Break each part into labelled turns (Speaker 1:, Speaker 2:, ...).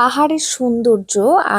Speaker 1: পাহাড়ের সৌন্দর্য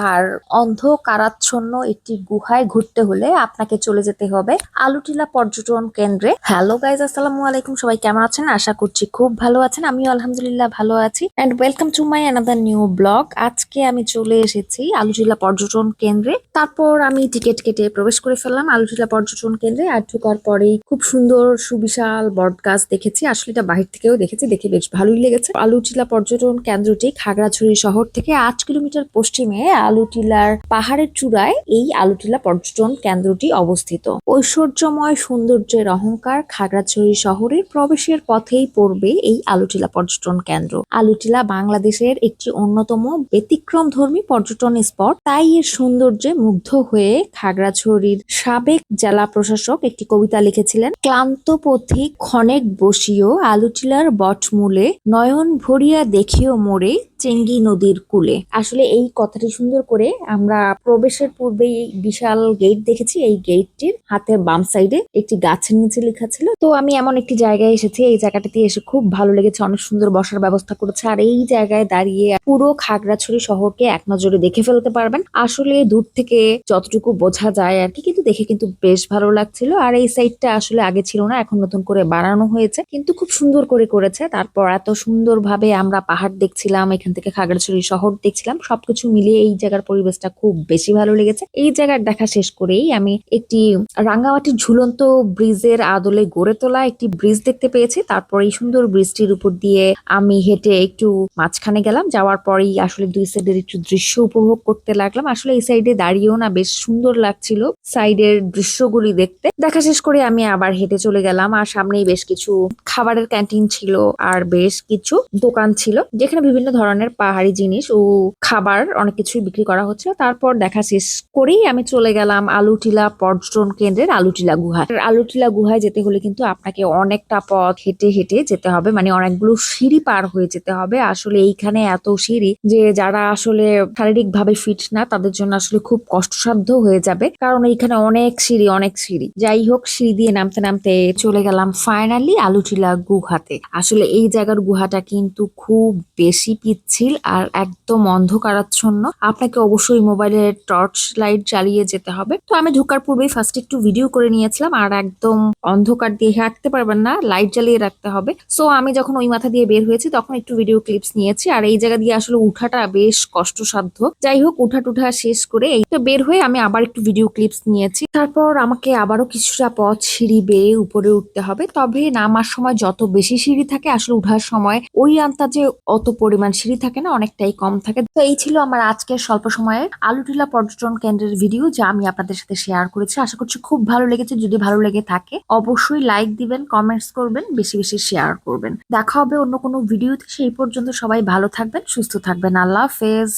Speaker 1: আর অন্ধকারাচ্ছন্ন একটি গুহায় ঘুরতে হলে আপনাকে চলে যেতে হবে আলুটিলা পর্যটন কেন্দ্রে। হ্যালো গাইজ আসসালামু আলাইকুম। সবাই কেমন আছেন? আশা করছি খুব ভালো আছেন। আমিও আলহামদুলিল্লাহ ভালো আছি। And welcome to my another new blog আজকে আমি চলে এসেছি আলুটিলা পর্যটন কেন্দ্রে। তারপর আমি টিকিট কেটে প্রবেশ করে ফেললাম আলুটিলা পর্যটন কেন্দ্রে। আর ঢুকার পরেই খুব সুন্দর, সুবিশাল বট গাছ দেখেছি। আসলে এটা বাহির থেকেও দেখেছি। দেখে বেশ ভালোই লেগেছে। আলুটিলা পর্যটন কেন্দ্রটি খাগড়াছড়ি শহর থেকে আট কিলোমিটার পশ্চিমে আলুটিলার পাহাড়ের চূড়ায় এই আলুটিলা পর্যটন কেন্দ্রটি অবস্থিত। ঐশ্বর্যময় সৌন্দর্যের অহংকার খাগড়াছড়ি শহরের প্রবেশের পথেই পড়বে এই আলুটিলা পর্যটন কেন্দ্র। আলুটিলা বাংলাদেশের একটি অন্যতম ব্যতিক্রম ধর্মী পর্যটন স্পট। তাই এর সৌন্দর্যে মুগ্ধ হয়ে খাগড়াছড়ির সাবেক জেলা প্রশাসক একটি কবিতা লিখেছিলেন, ক্লান্ত পথিক ক্ষণেক বসিও আলুটিলার বটমূলে, নয়ন ভরিয়া দেখিও মোরে চেঙ্গি নদীর কূলে। আসলে এই কথাটি সুন্দর করে আমরা প্রবেশের পূর্বেই বিশাল গেট দেখেছি। এই গেটটির হাতের বাম সাইডে একটি গাছের নিচে লেখা ছিল। তো আমি এমন একটি জায়গায় এসেছি। এই জায়গাটাতে এসে খুব ভালো লেগেছে। অনেক সুন্দর বসার ব্যবস্থা করেছে। আর এই জায়গায় দাঁড়িয়ে পুরো খাগড়াছড়ি শহরকে এক নজরে দেখে ফেলতে পারবেন। আসলে দূর থেকে যতটুকু বোঝা যায় আর কি কিন্তু দেখে কিন্তু বেশ ভালো লাগছিল। আর এই সাইডটা আসলে আগে ছিল না, এখন নতুন করে বানানো হয়েছে। কিন্তু খুব সুন্দর করে করেছে। তারপর এত সুন্দর ভাবে আমরা পাহাড় দেখছিলাম, এখান থেকে খাগড়াছড়ি শহর দেখছিলাম, সবকিছু মিলিয়ে এই জায়গার পরিবেশটা খুব বেশি ভালো লেগেছে। এই জায়গার দেখা শেষ করেই আমি একটি রাঙ্গামাটির ঝুলন্ত ব্রিজের আদলে গড়ে তোলা একটি ব্রিজ দেখতে পেয়েছি। তারপর এই সুন্দর ব্রিজটির উপর দিয়ে আমি হেঁটে একটু মাঝখানে গেলাম। যাওয়ার পরেই আসলে দুই সাইডের একটু দৃশ্য উপভোগ করতে লাগলাম। আসলে এই সাইডে দাঁড়িয়েও না বেশ সুন্দর লাগছিল সাইডের দৃশ্যগুলি দেখতে। দেখা শেষ করে আমি আবার হেঁটে চলে গেলাম আর সামনেই বেশ কিছু খাবারের ক্যান্টিন ছিল আর বেশ কিছু দোকান ছিল, যেখানে বিভিন্ন ধরনের পাহাড়ি জিনিস ও খাবার অনেক কিছুই বিক্রি করা হচ্ছে। তারপর দেখা শেষ করেই আমি চলে গেলাম আলুটিলা পর্যটন কেন্দ্রের আলুটিলা গুহা আলুটিলা গুহায় যেতে হলে কিন্তু আপনাকে অনেকটা পথ হেঁটে হেঁটে যেতে হবে মানে অনেকগুলো সিঁড়ি পার হয়ে যেতে হবে। আসলে এইখানে এত সিঁড়ি যে যারা আসলে শারীরিক ভাবে ফিট না, তাদের জন্য আসলে খুব কষ্টসাধ্য হয়ে যাবে। কারণ এইখানে অনেক সিঁড়ি অনেক সিঁড়ি। যাই হোক, সিঁড়ি দিয়ে নামতে নামতে চলে গেলাম ফাইনালি আলুটিলা গুহাতে। আসলে এই জায়গার গুহাটা কিন্তু খুব বেশি পিচ্ছিল আর একদম অন্ধকারাচ্ছন্ন। আপনাকে অবশ্যই মোবাইলের টর্চ লাইট জ্বালিয়ে যেতে হবে। তো আমি ঢোকার পূর্বেই ফার্স্ট একটু ভিডিও করে নিয়েছিলাম আর একদম অন্ধকার দিয়ে রাখতে পারবেন না লাইট জ্বালিয়ে রাখতে হবে। সো আমি যখন ওই মাথা দিয়ে বের হয়েছি তখন একটু ভিডিও ক্লিপস নিয়েছি আর এই জায়গা দিয়ে আসলে উঠাটা বেশ কষ্টসাধ্য। যাই হোক উঠা টুঠা শেষ করে এই তো বের হয়ে আমি আবার একটু ভিডিও ক্লিপস নিয়েছি। তারপর আমাকে আবারও কিছুটা পথ সিঁড়ি বেয়ে উপরে উঠতে হবে। তবে নামার সময় যত বেশি সিঁড়ি থাকে আসলে উঠার সময় ওই আন্তাজে অত পরিমাণ সিঁড়ি থাকে না, অনেকটাই কম থাকে। তো এই ছিল আমার আজকের স্বল্প সময়ের আলুটিলা পর্যটন কেন্দ্রের ভিডিও যা আমি আপনাদের সাথে শেয়ার করেছি। আশা করছি খুব ভালো লেগেছে। যদি ভালো লেগে থাকে, অবশ্যই লাইক দিবেন কমেন্টস করবেন, বেশি বেশি শেয়ার করবেন। দেখা হবে অন্য কোনো ভিডিওতে সেই পর্যন্ত সবাই ভালো থাকবেন, সুস্থ থাকবেন। আল্লাহ হাফেজ।